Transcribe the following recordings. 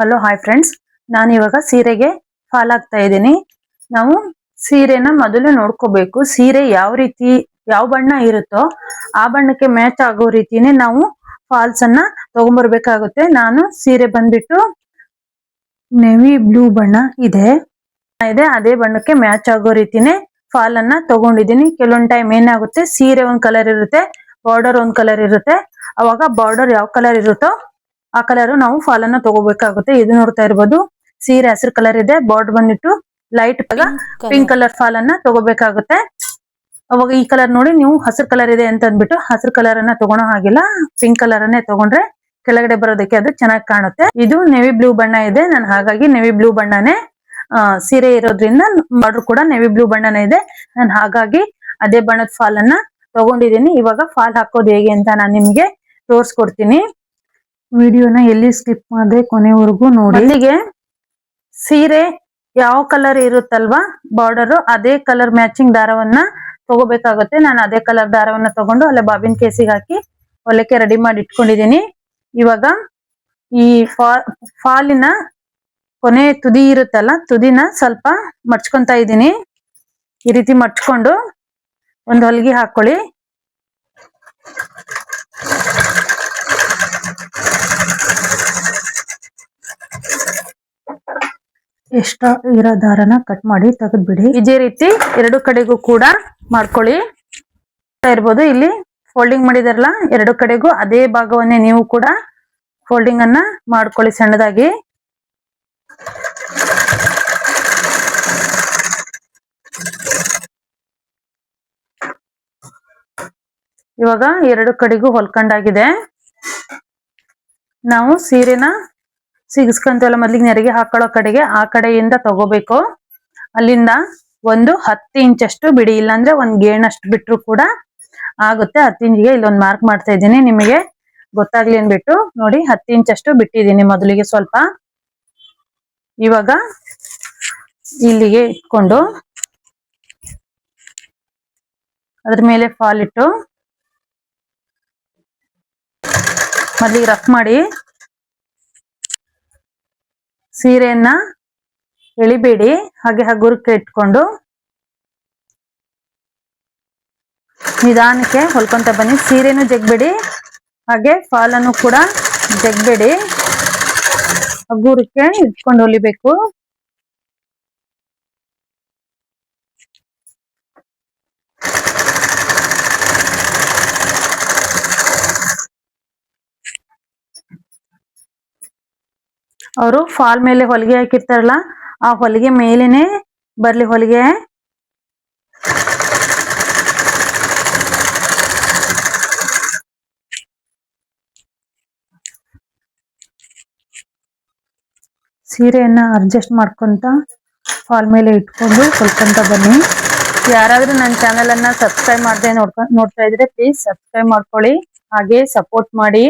Hello hi friends ನಾನು ಇವಾಗ ಸೀರೆಗೆ ಫಾಲ್ ಆಗ್ತಾ ಇದ್ದೀನಿ. ನಾವು ಸೀರೆನ ಮೊದಲು ನೋಡ್ಕೋಬೇಕು. ಸೀರೆ ಯಾವ ರೀತಿ, ಯಾವ ಬಣ್ಣ ಇರುತ್ತೋ ಆ ಬಣ್ಣಕ್ಕೆ ಮ್ಯಾಚ್ ಆಗೋ ರೀತಿನೇ ನಾವು ಫಾಲ್ಸ್ ಅನ್ನ ತಗೊಂಡ್ಬರ್ಬೇಕಾಗುತ್ತೆ ನಾನು ಸೀರೆ ಬಂದ್ಬಿಟ್ಟು ನೆವಿ ಬ್ಲೂ ಬಣ್ಣ ಇದೆ. ಇದೆ, ಅದೇ ಬಣ್ಣಕ್ಕೆ ಮ್ಯಾಚ್ ಆಗೋ ರೀತಿನೇ ಫಾಲ್ ಅನ್ನ ತಗೊಂಡಿದ್ದೀನಿ. ಕೆಲವೊಂದ್ ಟೈಮ್ ಏನಾಗುತ್ತೆ, ಸೀರೆ ಒಂದ್ ಕಲರ್ ಇರುತ್ತೆ ಬಾರ್ಡರ್ ಒಂದ್ ಕಲರ್ ಇರುತ್ತೆ. ಅವಾಗ ಬಾರ್ಡರ್ ಯಾವ ಕಲರ್ ಇರುತ್ತೋ ಆ ಕಲರ್ ನಾವು ಫಾಲ್ ಅನ್ನ ತಗೋಬೇಕಾಗುತ್ತೆ. ಇದು ನೋಡ್ತಾ ಇರ್ಬೋದು. ಸೀರೆ ಹಸಿರು ಕಲರ್ ಇದೆ. ಬಾರ್ಡ್ ಬಂದ್ಬಿಟ್ಟು ಲೈಟ್ ಪಿಂಕ್ ಕಲರ್ ಫಾಲ್ ಅನ್ನ ತಗೋಬೇಕಾಗುತ್ತೆ. ಅವಾಗ ಈ ಕಲರ್ ನೋಡಿ ನೀವು ಹಸಿರು ಕಲರ್ ಇದೆ ಅಂತ ಅಂದ್ಬಿಟ್ಟು ಹಸಿರು ಕಲರ್ ಅನ್ನ ತಗೊಳೋ ಹಾಗಿಲ್ಲ. ಪಿಂಕ್ ಕಲರ್ ಅನ್ನೇ ತಗೊಂಡ್ರೆ ಕೆಳಗಡೆ ಬರೋದಕ್ಕೆ ಅದು ಚೆನ್ನಾಗಿ ಕಾಣುತ್ತೆ. ಇದು ನೆವಿ ಬ್ಲೂ ಬಣ್ಣ ಇದೆ. ನಾನು ಹಾಗಾಗಿ ನೆವಿ ಬ್ಲೂ ಬಣ್ಣನೇ ಆ, ಸೀರೆ ಇರೋದ್ರಿಂದ ಬಾರ್ಡರ್ ಕೂಡ ನೆವಿ ಬ್ಲೂ ಬಣ್ಣನೇ ಇದೆ. ನಾನು ಹಾಗಾಗಿ ಅದೇ ಬಣ್ಣದ ಫಾಲ್ ಅನ್ನ ತಗೊಂಡಿದ್ದೀನಿ. ಇವಾಗ ಫಾಲ್ ಹಾಕೋದು ಹೇಗೆ ಅಂತ ನಾನು ನಿಮ್ಗೆ ತೋರ್ಸ್ಕೊಡ್ತೀನಿ. ವಿಡಿಯೋನ ಎಲ್ಲಿ ಸ್ಕಿಪ್ ಮಾಡದೆ ಕೊನೆವರೆಗೂ ನೋಡಿ. ಅಲ್ಲಿಗೆ ಸೀರೆ ಯಾವ ಕಲರ್ ಇರುತ್ತಲ್ವಾ ಬಾರ್ಡರ್ ಅದೇ ಕಲರ್ ಮ್ಯಾಚಿಂಗ್ ದಾರವನ್ನ ತಗೋಬೇಕಾಗುತ್ತೆ. ನಾನು ಅದೇ ಕಲರ್ ದಾರವನ್ನ ತಗೊಂಡು ಅಲ್ಲೇ ಬಾಬಿನ್ ಕೇಸಿಗೆ ಹಾಕಿ ಹೊಲಕ್ಕೆ ರೆಡಿ ಮಾಡಿ ಇಟ್ಕೊಂಡಿದ್ದೀನಿ. ಇವಾಗ ಈ ಫಾಲಿನ ಕೊನೆ ತುದಿ ಇರುತ್ತಲ್ಲ, ತುದಿನ ಸ್ವಲ್ಪ ಮಡ್ಚ್ಕೊಂತ ಇದ್ದೀನಿ. ಈ ರೀತಿ ಮಡ್ಚ್ಕೊಂಡು ಒಂದು ಹೊಲಿಗೆ ಹಾಕೊಳ್ಳಿ. ಎಷ್ಟ ಇರೋ ದಾರನ ಕಟ್ ಮಾಡಿ ತೆಗೆದ್ಬಿಡಿ. ಇದೇ ರೀತಿ ಎರಡು ಕಡೆಗೂ ಕೂಡ ಮಾಡ್ಕೊಳ್ಳಿ. ಇರ್ಬೋದು. ಇಲ್ಲಿ ಫೋಲ್ಡಿಂಗ್ ಮಾಡಿದಾರಲ್ಲ, ಎರಡು ಕಡೆಗೂ ಅದೇ ಭಾಗವನ್ನೇ ನೀವು ಕೂಡ ಫೋಲ್ಡಿಂಗ್ ಅನ್ನ ಮಾಡ್ಕೊಳ್ಳಿ ಸಣ್ಣದಾಗಿ. ಇವಾಗ ಎರಡು ಕಡೆಗೂ ಹೊಲ್ಕೊಂಡಾಗಿದೆ. ನಾವು ಸೀರೆನ ಸಿಗಿಸ್ಕೊಂತೀವಲ್ಲ ಮೊದ್ಲಿಗೆ ನೆರಿಗೆ ಹಾಕೊಳ್ಳೋ ಕಡೆಗೆ ಆ ಕಡೆಯಿಂದ ತಗೋಬೇಕು. ಅಲ್ಲಿಂದ ಒಂದು ಹತ್ತು ಇಂಚಷ್ಟು ಬಿಡಿ, ಇಲ್ಲಾಂದ್ರೆ ಒಂದ್ ಗೇಣಷ್ಟು ಬಿಟ್ರು ಕೂಡ ಆಗುತ್ತೆ. ಹತ್ತು ಇಂಚಿಗೆ ಇಲ್ಲೊಂದು ಮಾರ್ಕ್ ಮಾಡ್ತಾ ಇದ್ದೀನಿ. ನಿಮಗೆ ಗೊತ್ತಾಗ್ಲಿ ಅನ್ಬಿಟ್ಟು ನೋಡಿ, ಹತ್ತು ಇಂಚಷ್ಟು ಬಿಟ್ಟಿದ್ದೀನಿ ಮೊದಲಿಗೆ ಸ್ವಲ್ಪ. ಇವಾಗ ಇಲ್ಲಿಗೆ ಇಟ್ಕೊಂಡು ಅದ್ರ ಮೇಲೆ ಫಾಲ್ ಇಟ್ಟು ಮೊದ್ಲಿಗೆ ರಫ್ ಮಾಡಿ ಸೀರೆಯನ್ನ ಎಳಿಬೇಡಿ. ಹಾಗೆ ಹಗುರಕ್ಕೆ ಇಟ್ಕೊಂಡು ನಿಧಾನಕ್ಕೆ ಹೊಲ್ಕೊಂತ ಬನ್ನಿ. ಸೀರೆನೂ ಜಗ್ಬೇಡಿ. ಹಾಗೆ ಫಾಲನ್ನು ಕೂಡ ಜಗ್ಬೇಡಿ. ಹಗುರಕ್ಕೆ ಇಟ್ಕೊಂಡು ಹೊಲಿಬೇಕು. ಅವರು ಫಾಲ್ ಮೇಲೆ ಹೊಲಿಗೆ ಹಾಕಿರ್ತಾರಲ್ಲ, ಆ ಹೊಲಿಗೆ ಮೇಲೇನೆ ಬರ್ಲಿ ಹೊಲಿಗೆ. ಸೀರೆಯನ್ನ ಅಡ್ಜಸ್ಟ್ ಮಾಡ್ಕೊಂತ ಫಾಲ್ ಮೇಲೆ ಇಟ್ಕೊಂಡು ಹೊಲ್ಕೊಂತ ಬನ್ನಿ. ಯಾರಾದ್ರೂ ನನ್ನ ಚಾನೆಲ್ ಅನ್ನ ಸಬ್ಸ್ಕ್ರೈಬ್ ಮಾಡದೆ ನೋಡ್ಕೊ, ನೋಡ್ತಾ ಇದ್ರೆ ಪ್ಲೀಸ್ ಸಬ್ಸ್ಕ್ರೈಬ್ ಮಾಡ್ಕೊಳ್ಳಿ. ಹಾಗೆ ಸಪೋರ್ಟ್ ಮಾಡಿ.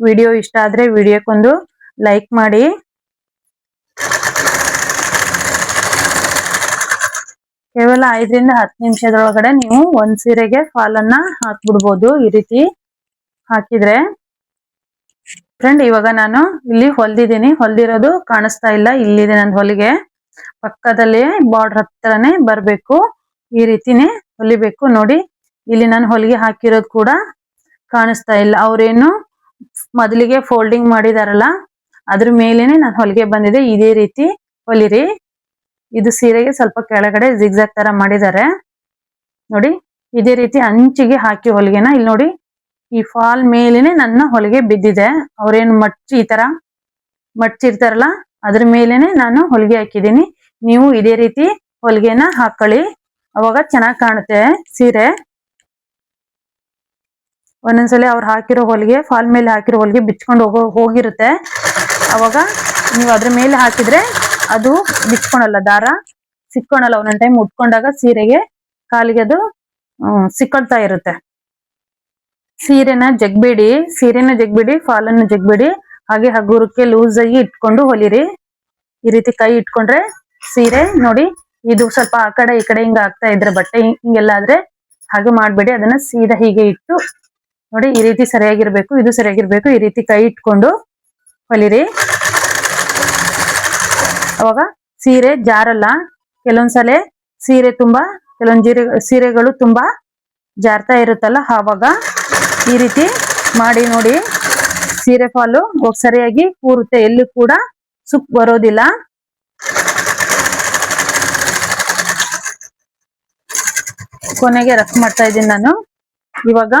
ವಿಡಿಯೋ ಇಷ್ಟ ಆದ್ರೆ ವಿಡಿಯೋಕ್ಕೊಂದು ಲೈಕ್ ಮಾಡಿ. ಕೇವಲ ಐದರಿಂದ ಹತ್ತು ನಿಮಿಷದೊಳಗಡೆ ನೀವು ಒಂದ್ ಸೀರೆಗೆ ಫಾಲನ್ನ ಹಾಕ್ಬಿಡ್ಬೋದು ಈ ರೀತಿ ಹಾಕಿದ್ರೆ. ಫ್ರೆಂಡ್ ಇವಾಗ ನಾನು ಇಲ್ಲಿ ಹೊಲ್ದಿದ್ದೀನಿ. ಹೊಲ್ದಿರೋದು ಕಾಣಿಸ್ತಾ ಇಲ್ಲ. ಇಲ್ಲಿದೆ ನನ್ನ ಹೊಲಿಗೆ. ಪಕ್ಕದಲ್ಲಿ ಬಾರ್ಡರ್ ಹತ್ರನೇ ಬರಬೇಕು. ಈ ರೀತಿನೇ ಹೊಲಿಬೇಕು. ನೋಡಿ, ಇಲ್ಲಿ ನಾನು ಹೊಲಿಗೆ ಹಾಕಿರೋದು ಕೂಡ ಕಾಣಿಸ್ತಾ ಇಲ್ಲ. ಅವ್ರೇನು ಮೊದಲಿಗೆ ಫೋಲ್ಡಿಂಗ್ ಮಾಡಿದಾರಲ್ಲ ಅದ್ರ ಮೇಲೇನೆ ನಾನು ಹೊಲಿಗೆ ಬಂದಿದೆ. ಇದೇ ರೀತಿ ಹೊಲಿರಿ. ಇದು ಸೀರೆಗೆ ಸ್ವಲ್ಪ ಕೆಳಗಡೆ ಜಿಗ್ಜಾಗ್ ತರ ಮಾಡಿದ್ದಾರೆ. ನೋಡಿ, ಇದೇ ರೀತಿ ಅಂಚಿಗೆ ಹಾಕಿ ಹೊಲಿಗೆನ. ಇಲ್ಲಿ ನೋಡಿ, ಈ ಫಾಲ್ ಮೇಲೇನೆ ನನ್ನ ಹೊಲಿಗೆ ಬಿದ್ದಿದೆ. ಅವ್ರೇನು ಮಡ್ಚಿ, ಈ ತರ ಮಡ್ಚಿರ್ತಾರಲ್ಲ, ಅದ್ರ ಮೇಲೇನೆ ನಾನು ಹೊಲಿಗೆ ಹಾಕಿದ್ದೀನಿ. ನೀವು ಇದೇ ರೀತಿ ಹೊಲಿಗೆನ ಹಾಕೊಳ್ಳಿ. ಅವಾಗ ಚೆನ್ನಾಗಿ ಕಾಣುತ್ತೆ ಸೀರೆ. ಒಂದೊಂದ್ಸಲಿ ಅವ್ರು ಹಾಕಿರೋ ಹೊಲಿಗೆ, ಫಾಲ್ ಮೇಲೆ ಹಾಕಿರೋ ಹೊಲಿಗೆ ಬಿಚ್ಕೊಂಡು ಹೋಗೋ, ಹೋಗಿರುತ್ತೆ. ಅವಾಗ ನೀವು ಅದ್ರ ಮೇಲೆ ಹಾಕಿದ್ರೆ ಅದು ಬಿಚ್ಕೊಳಲ್ಲ, ದಾರ ಸಿಕ್ಕೊಳಲ್ಲ. ಒಂದೊಂದು ಟೈಮ್ ಉಟ್ಕೊಂಡಾಗ ಸೀರೆಗೆ ಕಾಲಿಗೆ ಅದು ಸಿಕ್ಕೊಳ್ತಾ ಇರುತ್ತೆ. ಸೀರೆನ ಜಗ್ಬೇಡಿ ಸೀರೆನ ಜಗ್ಬೇಡಿ, ಫಾಲನ್ನು ಜಗ್ಬೇಡಿ, ಹಾಗೆ ಹಗುರಕ್ಕೆ ಲೂಸ್ ಆಗಿ ಇಟ್ಕೊಂಡು ಹೊಲಿರಿ. ಈ ರೀತಿ ಕೈ ಇಟ್ಕೊಂಡ್ರೆ ಸೀರೆ ನೋಡಿ, ಇದು ಸ್ವಲ್ಪ ಆ ಕಡೆ ಈ ಕಡೆ ಹಿಂಗ ಆಗ್ತಾ ಇದ್ರೆ ಬಟ್ಟೆ ಹಿಂಗ್- ಹಿಂಗೆಲ್ಲ ಆದ್ರೆ ಹಾಗೆ ಮಾಡ್ಬೇಡಿ. ಅದನ್ನ ಸೀದಾ ಹೀಗೆ ಇಟ್ಟು ನೋಡಿ, ಈ ರೀತಿ ಸರಿಯಾಗಿರ್ಬೇಕು, ಇದು ಸರಿಯಾಗಿರ್ಬೇಕು. ಈ ರೀತಿ ಕೈ ಇಟ್ಕೊಂಡು ಹೊಲಿರಿ ಅವಾಗ ಸೀರೆ ಜಾರಲ್ಲ. ಕೆಲವೊಂದ್ಸಲ ಸೀರೆ ತುಂಬಾ, ಕೆಲವೊಂದು ಜೀರೆ, ಸೀರೆಗಳು ತುಂಬಾ ಜಾರ್ತಾ ಇರುತ್ತಲ್ಲ, ಆವಾಗ ಈ ರೀತಿ ಮಾಡಿ ನೋಡಿ. ಸೀರೆ ಫಾಲು ಸರಿಯಾಗಿ ಕೂರುತ್ತೆ ಎಲ್ಲಿ ಕೂಡ ಸುಕ್ ಬರೋದಿಲ್ಲ. ಕೊನೆಗೆ ರಫ್ ಮಾಡ್ತಾ ಇದ್ದೀನಿ ನಾನು. ಇವಾಗ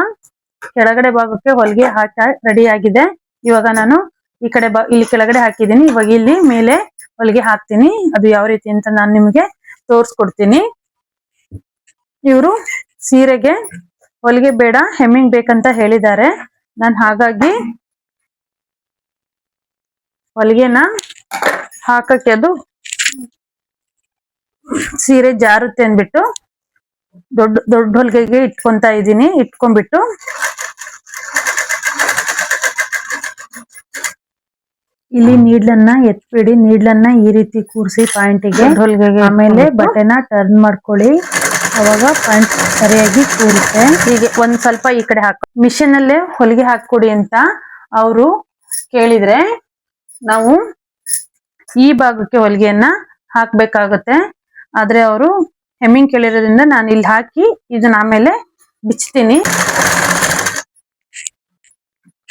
ಕೆಳಗಡೆ ಭಾಗಕ್ಕೆ ಹೊಲಿಗೆ ಹಾಕ ರೆಡಿ ಆಗಿದೆ. ಇವಾಗ ನಾನು ಈ ಕಡೆ ಇಲ್ಲಿ ಕೆಳಗಡೆ ಹಾಕಿದ್ದೀನಿ. ಇವಾಗ ಇಲ್ಲಿ ಮೇಲೆ ಹೊಲಿಗೆ ಹಾಕ್ತೀನಿ. ಅದು ಯಾವ ರೀತಿ ಅಂತ ನಾನು ನಿಮಗೆ ತೋರಿಸ್ಕೊಡ್ತೀನಿ. ಇವರು ಸೀರೆಗೆ ಹೊಲಿಗೆ ಬೇಡ, ಹೆಮ್ಮಿಂಗ್ ಬೇಕಂತ ಹೇಳಿದ್ದಾರೆ. ನಾನು ಹಾಗಾಗಿ ಹೊಲಿಗೆನ ಹಾಕಕ್ಕೆ ಅದು ಸೀರೆ ಜಾರುತ್ತೆ ಅಂದ್ಬಿಟ್ಟು ದೊಡ್ಡ ದೊಡ್ಡ ಹೊಲಿಗೆಗೆ ಇಟ್ಕೊಂತ ಇದ್ದೀನಿ. ಇಟ್ಕೊಂಡ್ಬಿಟ್ಟು ಇಲ್ಲಿ ನೀಡ್ಲನ್ನ ಎತ್ಬಿಡಿ ನೀಡ್ಲನ್ನ ಈ ರೀತಿ ಕೂರಿಸಿ ಪಾಯಿಂಟಿಗೆ ಆಮೇಲೆ ಬಟ್ಟೆನ ಟರ್ನ್ ಮಾಡ್ಕೊಳ್ಳಿ. ಅವಾಗ ಪಾಯಿಂಟ್ ಸರಿಯಾಗಿ ಕೂರುತ್ತೆ. ಹೀಗೆ ಒಂದ್ ಸ್ವಲ್ಪ ಈ ಕಡೆ ಹಾಕ ಮಿಷಿನ್ ಅಲ್ಲೇ ಹೊಲಿಗೆ ಹಾಕೊಡಿ ಅಂತ ಅವರು ಕೇಳಿದ್ರೆ ನಾವು ಈ ಭಾಗಕ್ಕೆ ಹೊಲಿಗೆಯನ್ನ ಹಾಕ್ಬೇಕಾಗತ್ತೆ. ಆದ್ರೆ ಅವರು ಹೆಮ್ಮಿಂಗ್ ಕೇಳಿರೋದ್ರಿಂದ ನಾನು ಇಲ್ಲಿ ಹಾಕಿ ಇದನ್ನ ಆಮೇಲೆ ಬಿಚ್ತೀನಿ.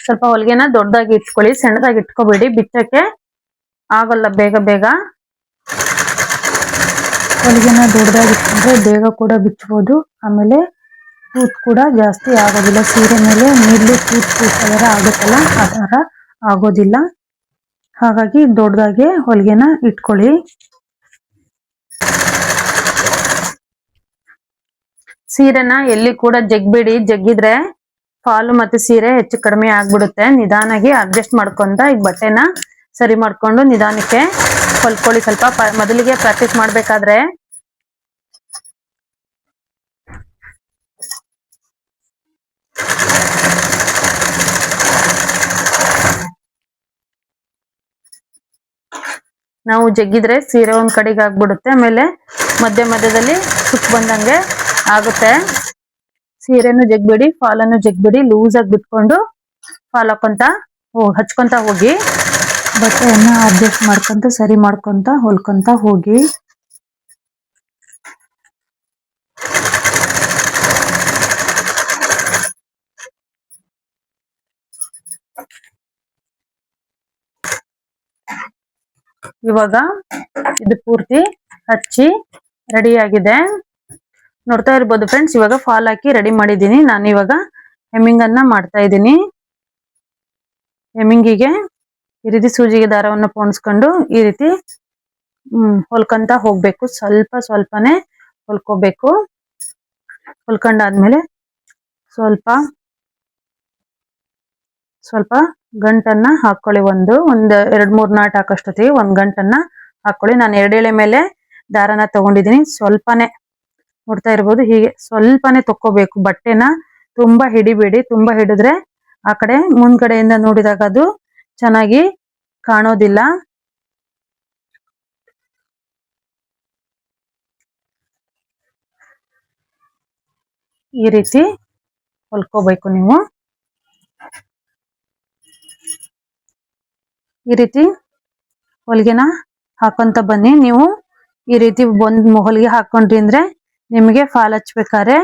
ಸ್ವಲ್ಪ ಹೊಲಿಗೆನ ದೊಡ್ಡದಾಗಿ ಇಟ್ಕೊಳ್ಳಿ, ಸಣ್ಣದಾಗಿ ಇಟ್ಕೋಬೇಡಿ. ಬಿಚ್ಚಕ್ಕೆ ಆಗಲ್ಲ ಬೇಗ ಬೇಗ. ಹೊಲಿಗೆನ ದೊಡ್ಡದಾಗಿ ಇಟ್ಕೊಂಡ್ರೆ ಬೇಗ ಕೂಡ ಬಿಚ್ಚಬಹುದು ಆಮೇಲೆ ಕೂತ್ ಕೂಡ ಜಾಸ್ತಿ ಆಗೋದಿಲ್ಲ. ಸೀರೆ ಮೇಲೆ ನೀರ್ಲಿ ಕೂತ್ ಅದರ ಆಗುತ್ತಲ್ಲ, ಆ ಥರ ಆಗೋದಿಲ್ಲ. ಹಾಗಾಗಿ ದೊಡ್ಡದಾಗಿ ಹೊಲಿಗೆನ ಇಟ್ಕೊಳ್ಳಿ. ಸೀರೆನ ಎಲ್ಲಿ ಕೂಡ ಜಗ್ಬೇಡಿ. ಜಗ್ಗಿದ್ರೆ ಫಾಲು ಮತ್ತೆ ಸೀರೆ ಹೆಚ್ಚು ಕಡಿಮೆ ಆಗ್ಬಿಡುತ್ತೆ. ನಿಧಾನಾಗಿ ಅಡ್ಜಸ್ಟ್ ಮಾಡ್ಕೊಂತ ಈಗ ಬಟ್ಟೆನ ಸರಿ ಮಾಡ್ಕೊಂಡು ನಿಧಾನಕ್ಕೆ ಹೊಲ್ಕೊಳ್ಳಿ. ಸ್ವಲ್ಪ ಮೊದಲಿಗೆ ಪ್ರಾಕ್ಟೀಸ್ ಮಾಡ್ಬೇಕಾದ್ರೆ ನಾವು ಜಗ್ಗಿದ್ರೆ ಸೀರೆ ಒಂದ್ ಕಡೆಗೆ ಆಗ್ಬಿಡುತ್ತೆ. ಆಮೇಲೆ ಮಧ್ಯ ಮಧ್ಯದಲ್ಲಿ ಸುಕ್ ಬಂದಂಗೆ ಆಗುತ್ತೆ. ಸೀರೆನು ಜಗ್ಬೇಡಿ, ಫಾಲನ್ನು ಜಗ್ಬೇಡಿ ಲೂಸ್ ಆಗಿ ಬಿಟ್ಕೊಂಡು ಫಾಲ್ ಹಾಕೊಂತ ಹಚ್ಕೊಂತ ಹೋಗಿ. ಬಟ್ಟೆಯನ್ನ ಅಡ್ಜಸ್ಟ್ ಮಾಡ್ಕೊಂತ, ಸರಿ ಮಾಡ್ಕೊಂತ, ಹೊಲ್ಕೊಂತ ಹೋಗಿ. ಇವಾಗ ಇದು ಪೂರ್ತಿ ಹಚ್ಚಿ ರೆಡಿ ಆಗಿದೆ. ನೋಡ್ತಾ ಇರ್ಬೋದು ಫ್ರೆಂಡ್ಸ್ ಇವಾಗ ಫಾಲ್ ಹಾಕಿ ರೆಡಿ ಮಾಡಿದ್ದೀನಿ. ನಾನು ಇವಾಗ ಹೆಮ್ಮಿಂಗ್ ಅನ್ನ ಮಾಡ್ತಾ ಇದ್ದೀನಿ. ಹೆಮ್ಮಿಂಗಿಗೆ ಈ ರೀತಿ ಸೂಜಿಗೆ ದಾರವನ್ನು ಪೋಣಿಸ್ಕೊಂಡು ಈ ರೀತಿ, ಹ್ಮ್, ಹೊಲ್ಕೊಂತ ಹೋಗ್ಬೇಕು. ಸ್ವಲ್ಪ ಸ್ವಲ್ಪನೇ ಹೊಲ್ಕೋಬೇಕು. ಹೊಲ್ಕೊಂಡಾದ್ಮೇಲೆ ಸ್ವಲ್ಪ ಸ್ವಲ್ಪ ಗಂಟನ್ನ ಹಾಕೊಳ್ಳಿ. ಒಂದು, ಒಂದ್, ಎರಡ್, ಮೂರ್ ನಾಟ್ ಹಾಕೋಷ್ಟೊತ್ತಿಗೆ ಒಂದ್ ಗಂಟನ್ನ ಹಾಕೊಳ್ಳಿ. ನಾನು ಎರಡೆಳೆ ಮೇಲೆ ದಾರನ ತಗೊಂಡಿದ್ದೀನಿ. ಸ್ವಲ್ಪನೇ ನೋಡ್ತಾ ಇರ್ಬೋದು. ಹೀಗೆ ಸ್ವಲ್ಪನೇ ತಕ್ಕೋಬೇಕು. ಬಟ್ಟೆನ ತುಂಬಾ ಹಿಡಿಬೇಡಿ. ತುಂಬಾ ಹಿಡಿದ್ರೆ ಆ ಕಡೆ ಮುಂದ್ಗಡೆಯಿಂದ ನೋಡಿದಾಗ ಅದು ಚೆನ್ನಾಗಿ ಕಾಣೋದಿಲ್ಲ. ಈ ರೀತಿ ಹೊಲ್ಕೋಬೇಕು ನೀವು. ಈ ರೀತಿ ಹೊಲಿಗೆನ ಹಾಕೊಂತ ಬನ್ನಿ. ನೀವು ಈ ರೀತಿ ಒಂದ್ ಹೊಲಿಗೆ ಹಾಕೊಂಡ್ರಿ ಅಂದ್ರೆ ನಿಮಗೆ ಫಾಲ್ ಹಚ್ಬೇಕಾದ್ರೆ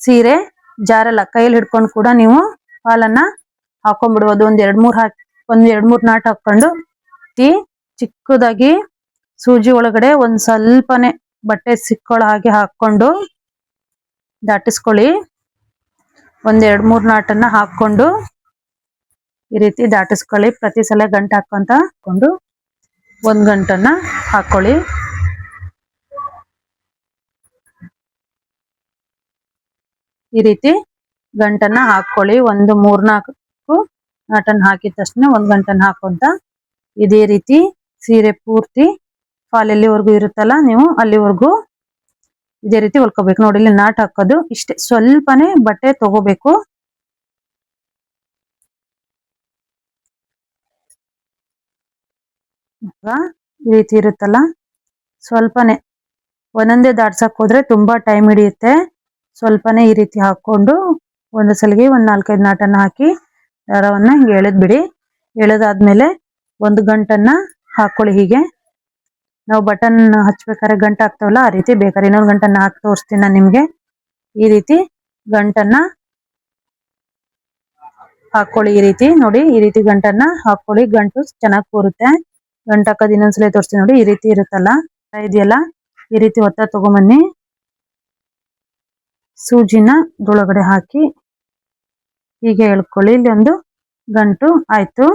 ಸೀರೆ, ಜಾರಲ್ಲ, ಕೈಯಲ್ಲಿ ಹಿಡ್ಕೊಂಡು ಕೂಡ ನೀವು ಫಾಲನ್ನ ಹಾಕೊಂಡ್ಬಿಡ್ಬೋದು. ಒಂದ್ ಎರಡ್ ಮೂರ್ ಹಾಕಿ, ಒಂದ್ ಎರಡ್ ಮೂರ್ ನಾಟ್ ಹಾಕೊಂಡು ಈ ಚಿಕ್ಕದಾಗಿ ಸೂಜಿ ಒಳಗಡೆ ಒಂದ್ ಸ್ವಲ್ಪನೇ ಬಟ್ಟೆ ಸಿಕ್ಕೊಳ್ಳೋ ಹಾಗೆ ಹಾಕೊಂಡು ದಾಟಿಸ್ಕೊಳ್ಳಿ. ಒಂದ್ ಎರಡ್ ಮೂರ್ ನಾಟನ್ನ ಹಾಕೊಂಡು ಈ ರೀತಿ ದಾಟಿಸ್ಕೊಳ್ಳಿ. ಪ್ರತಿ ಸಲ ಗಂಟು ಹಾಕೊಂತ ಹಾಕೊಂಡು ಒಂದ್ ಗಂಟನ್ನ ಹಾಕೊಳ್ಳಿ ಈ ರೀತಿ ಗಂಟನ್ನ ಹಾಕೊಳ್ಳಿ. ಒಂದು ಮೂರ್ನಾಲ್ಕು ನಾಟನ್ ಹಾಕಿದ ತಕ್ಷಣ ಒಂದ್ ಗಂಟನ್ನ ಹಾಕೊಂತ ಇದೇ ರೀತಿ ಸೀರೆ ಪೂರ್ತಿ ಫಾಲ್ ಎಲ್ಲಿವರೆಗೂ ಇರುತ್ತಲ್ಲ, ನೀವು ಅಲ್ಲಿವರೆಗೂ ಇದೇ ರೀತಿ ಹೊಲ್ಕೋಬೇಕು. ನೋಡಿ, ಇಲ್ಲಿ ನಾಟ್ ಹಾಕೋದು ಇಷ್ಟೇ. ಸ್ವಲ್ಪನೇ ಬಟ್ಟೆ ತಗೋಬೇಕು. ಈ ರೀತಿ ಇರುತ್ತಲ್ಲ, ಸ್ವಲ್ಪನೇ ಒಂದೊಂದೇ ದಾಟ್ಸಕ್ ಹೋದ್ರೆ ತುಂಬಾ ಟೈಮ್ ಹಿಡಿಯುತ್ತೆ. ಸ್ವಲ್ಪನೇ ಈ ರೀತಿ ಹಾಕೊಂಡು ಒಂದು ಸಲಿಗೆ ಒಂದ್ ನಾಲ್ಕೈದು ನಾಟನ್ನ ಹಾಕಿ ದಾರವನ್ನು ಹಿಂಗೆ ಎಳೆದ್ ಬಿಡಿ. ಎಳೆದಾದ್ಮೇಲೆ ಒಂದು ಗಂಟನ್ನ ಹಾಕೊಳ್ಳಿ ಹೀಗೆ. ನಾವು ಬಟನ್ ಹಚ್ಬೇಕಾದ್ರೆ ಗಂಟು ಹಾಕ್ತಾವಲ್ಲ ಆ ರೀತಿ ಬೇಕಾದ್ರೆ ಇನ್ನೊಂದು ಗಂಟನ್ನ ಹಾಕಿ ತೋರಿಸ್ತೀನಿ ನಾನು ನಿಮಗೆ. ಈ ರೀತಿ ಗಂಟನ್ನ ಹಾಕೊಳ್ಳಿ ಈ ರೀತಿ ನೋಡಿ, ಈ ರೀತಿ ಗಂಟನ್ನ ಹಾಕೊಳ್ಳಿ. ಗಂಟು ಚೆನ್ನಾಗಿ ಕೂರುತ್ತೆ. ಗಂಟು ಹಾಕೋದು ಇನ್ನೊಂದ್ಸಲ ತೋರಿಸ್ತೀನಿ ನೋಡಿ, ಈ ರೀತಿ ಇರುತ್ತಲ್ಲ, ಇದೆಯಲ್ಲ? ಈ ರೀತಿ ಒತ್ತ ತಗೊಂಬನ್ನಿ. ಸೂಜಿನ ದೊಳಗಡೆ ಹಾಕಿ ಹೀಗೆ ಎಳ್ಕೊಳ್ಳಿ. ಇಲ್ಲಿ ಒಂದು ಗಂಟು ಆಯ್ತು.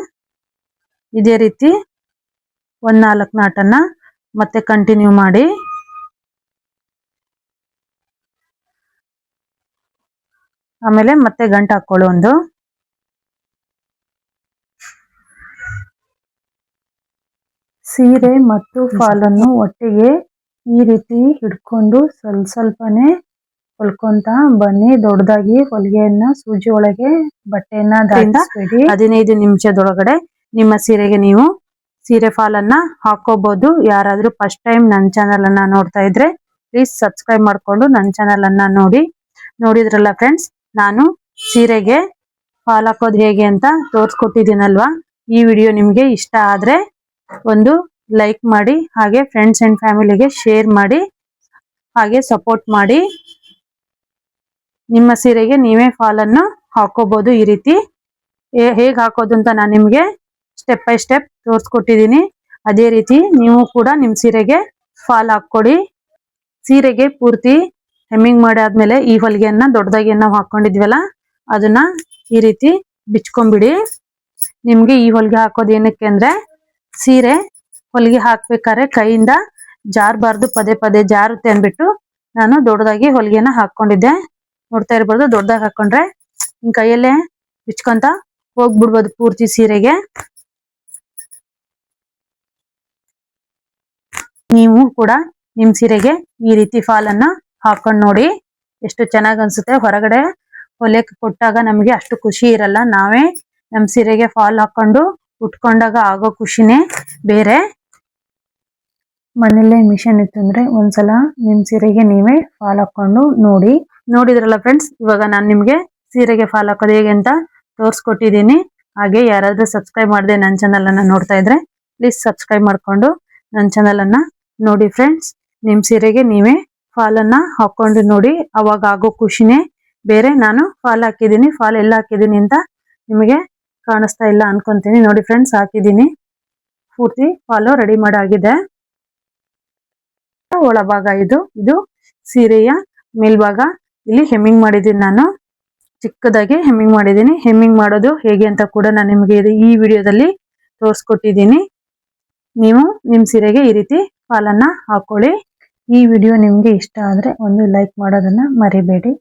ಇದೇ ರೀತಿ ಒಂದ್ ನಾಲ್ಕು ನಾಟನ್ನ ಮತ್ತೆ ಕಂಟಿನ್ಯೂ ಮಾಡಿ. ಆಮೇಲೆ ಮತ್ತೆ ಗಂಟು ಹಾಕೊಳ್ಳೋ ಒಂದು. ಸೀರೆ ಮತ್ತು ಫಾಲನ್ನು ಒಟ್ಟಿಗೆ ಈ ರೀತಿ ಹಿಡ್ಕೊಂಡು ಸ್ವಲ್ಪ ಸ್ವಲ್ಪನೇ ಹೊಲ್ಕೊಂತ ಬನ್ನಿ ದೊಡ್ಡದಾಗಿ ಹೊಲಿಗೆಯನ್ನ ಸೂಜಿ ಒಳಗೆ ಬಟ್ಟೆಯನ್ನ ದಾಟಿಸ್ಬೇಡಿ. ಹದಿನೈದು ನಿಮಿಷದೊಳಗಡೆ ನಿಮ್ಮ ಸೀರೆಗೆ ನೀವು ಸೀರೆ ಫಾಲನ್ನ ಹಾಕೋಬಹುದು ಯಾರಾದ್ರೂ ಫಸ್ಟ್ ಟೈಮ್ ನನ್ನ ಚಾನಲ್ ಅನ್ನ ನೋಡ್ತಾ ಇದ್ರೆ ಪ್ಲೀಸ್ ಸಬ್ಸ್ಕ್ರೈಬ್ ಮಾಡ್ಕೊಂಡು ನನ್ನ ಚಾನಲ್ ಅನ್ನ ನೋಡಿ. ನೋಡಿದ್ರಲ್ಲ ಫ್ರೆಂಡ್ಸ್ ನಾನು ಸೀರೆಗೆ ಫಾಲ್ ಹಾಕೋದು ಹೇಗೆ ಅಂತ ತೋರಿಸ್ಕೊಟ್ಟಿದ್ದೀನಲ್ವಾ? ಈ ವಿಡಿಯೋ ನಿಮ್ಗೆ ಇಷ್ಟ ಆದ್ರೆ ಒಂದು ಲೈಕ್ ಮಾಡಿ ಹಾಗೆ ಫ್ರೆಂಡ್ಸ್ ಅಂಡ್ ಫ್ಯಾಮಿಲಿಗೆ ಶೇರ್ ಮಾಡಿ ಹಾಗೆ ಸಪೋರ್ಟ್ ಮಾಡಿ. ನಿಮ್ಮ ಸೀರೆಗೆ ನೀವೇ ಫಾಲ್ ಅನ್ನು ಹಾಕೋಬಹುದು ಈ ರೀತಿ. ಹೇಗೆ ಹಾಕೋದು ಅಂತ ನಾನು ನಿಮ್ಗೆ ಸ್ಟೆಪ್ ಬೈ ಸ್ಟೆಪ್ ತೋರಿಸ್ಕೊಟ್ಟಿದ್ದೀನಿ ಅದೇ ರೀತಿ ನೀವು ಕೂಡ ನಿಮ್ ಸೀರೆಗೆ ಫಾಲ್ ಹಾಕ್ಕೊಡಿ. ಸೀರೆಗೆ ಪೂರ್ತಿ ಹೆಮ್ಮಿಂಗ್ ಮಾಡಾದ್ಮೇಲೆ ಈ ಹೊಲಿಗೆಯನ್ನ ದೊಡ್ಡದಾಗಿ ನಾವು ಹಾಕೊಂಡಿದ್ವಲ್ಲ, ಅದನ್ನ ಈ ರೀತಿ ಬಿಚ್ಕೊಂಡ್ಬಿಡಿ. ನಿಮ್ಗೆ ಈ ಹೊಲಿಗೆ ಹಾಕೋದು ಏನಕ್ಕೆ ಅಂದ್ರೆ, ಸೀರೆ ಹೊಲಿಗೆ ಹಾಕ್ಬೇಕಾದ್ರೆ ಕೈಯಿಂದ ಜಾರಬಾರ್ದು ಪದೇ ಪದೇ ಜಾರುತ್ತೆ ಅಂದ್ಬಿಟ್ಟು ನಾನು ದೊಡ್ಡದಾಗಿ ಹೊಲಿಗೆನ ಹಾಕೊಂಡಿದ್ದೆ. ನೋಡ್ತಾ ಇರ್ಬೋದು ದೊಡ್ಡದಾಗಿ ಹಾಕೊಂಡ್ರೆ ನಿಮ್ ಕೈಯಲ್ಲೇ ಬಿಚ್ಕೊಂತ ಹೋಗ್ಬಿಡ್ಬೋದು ಪೂರ್ತಿ ಸೀರೆಗೆ. ನೀವು ಕೂಡ ನಿಮ್ ಸೀರೆಗೆ ಈ ರೀತಿ ಫಾಲ್ ಅನ್ನ ಹಾಕೊಂಡ್ ನೋಡಿ, ಎಷ್ಟು ಚೆನ್ನಾಗ್ ಅನ್ಸುತ್ತೆ. ಹೊರಗಡೆ ಹೊಲೆಕ್ ಕೊಟ್ಟಾಗ ನಮ್ಗೆ ಅಷ್ಟು ಖುಷಿ ಇರಲ್ಲ. ನಾವೇ ನಮ್ ಸೀರೆಗೆ ಫಾಲ್ ಹಾಕೊಂಡು ಉಟ್ಕೊಂಡಾಗ ಆಗೋ ಖುಷಿನೇ ಬೇರೆ. ಮನೇಲೆ ಮಿಷನ್ ಇತ್ತು ಅಂದ್ರೆ ಒಂದ್ಸಲ ನಿಮ್ ಸೀರೆಗೆ ನೀವೇ ಫಾಲ್ ಹಾಕೊಂಡು ನೋಡಿ. ನೋಡಿದ್ರಲ್ಲ ಫ್ರೆಂಡ್ಸ್ ಇವಾಗ ನಾನು ನಿಮಗೆ ಸೀರೆಗೆ ಫಾಲ್ ಹಾಕೋದು ಹೇಗೆ ಅಂತ ತೋರಿಸ್ಕೊಟ್ಟಿದ್ದೀನಿ. ಹಾಗೆ ಯಾರಾದರೂ ಸಬ್ಸ್ಕ್ರೈಬ್ ಮಾಡಿದೆ ನನ್ನ ಚಾನಲನ್ನು ನೋಡ್ತಾ ಇದ್ರೆ ಪ್ಲೀಸ್ ಸಬ್ಸ್ಕ್ರೈಬ್ ಮಾಡಿಕೊಂಡು ನನ್ನ ಚಾನಲನ್ನು ನೋಡಿ ಫ್ರೆಂಡ್ಸ್ ನಿಮ್ಮ ಸೀರೆಗೆ ನೀವೇ ಫಾಲನ್ನು ಹಾಕ್ಕೊಂಡು ನೋಡಿ, ಅವಾಗ ಆಗೋ ಖುಷಿನೇ ಬೇರೆ. ನಾನು ಫಾಲ್ ಹಾಕಿದ್ದೀನಿ ಫಾಲ್ ಎಲ್ಲ ಹಾಕಿದ್ದೀನಿ ಅಂತ ನಿಮಗೆ ಕಾಣಿಸ್ತಾ ಇಲ್ಲ ಅನ್ಕೊಂತೀನಿ. ನೋಡಿ ಫ್ರೆಂಡ್ಸ್ ಹಾಕಿದ್ದೀನಿ. ಪೂರ್ತಿ ಫಾಲು ರೆಡಿ ಮಾಡಾಗಿದೆ. ಒಳಭಾಗ ಇದು ಇದು ಸೀರೆಯ ಮೇಲ್ಭಾಗ. ಇಲ್ಲಿ ಹೆಮ್ಮಿಂಗ್ ಮಾಡಿದ್ದೀನಿ ನಾನು. ಚಿಕ್ಕದಾಗಿ ಹೆಮ್ಮಿಂಗ್ ಮಾಡಿದ್ದೀನಿ. ಹೆಮ್ಮಿಂಗ್ ಮಾಡೋದು ಹೇಗೆ ಅಂತ ಕೂಡ ನಾನು ನಿಮಗೆ ಈ ವಿಡಿಯೋದಲ್ಲಿ ತೋರಿಸ್ಕೊಟ್ಟಿದ್ದೀನಿ. ನೀವು ನಿಮ್ಮ ಸೀರೆಗೆ ಈ ರೀತಿ ಫಾಲನ್ನ ಹಾಕ್ಕೊಳ್ಳಿ ಈ ವಿಡಿಯೋ ನಿಮಗೆ ಇಷ್ಟ ಆದರೆ ಒಂದು ಲೈಕ್ ಮಾಡೋದನ್ನ ಮರಿಬೇಡಿ.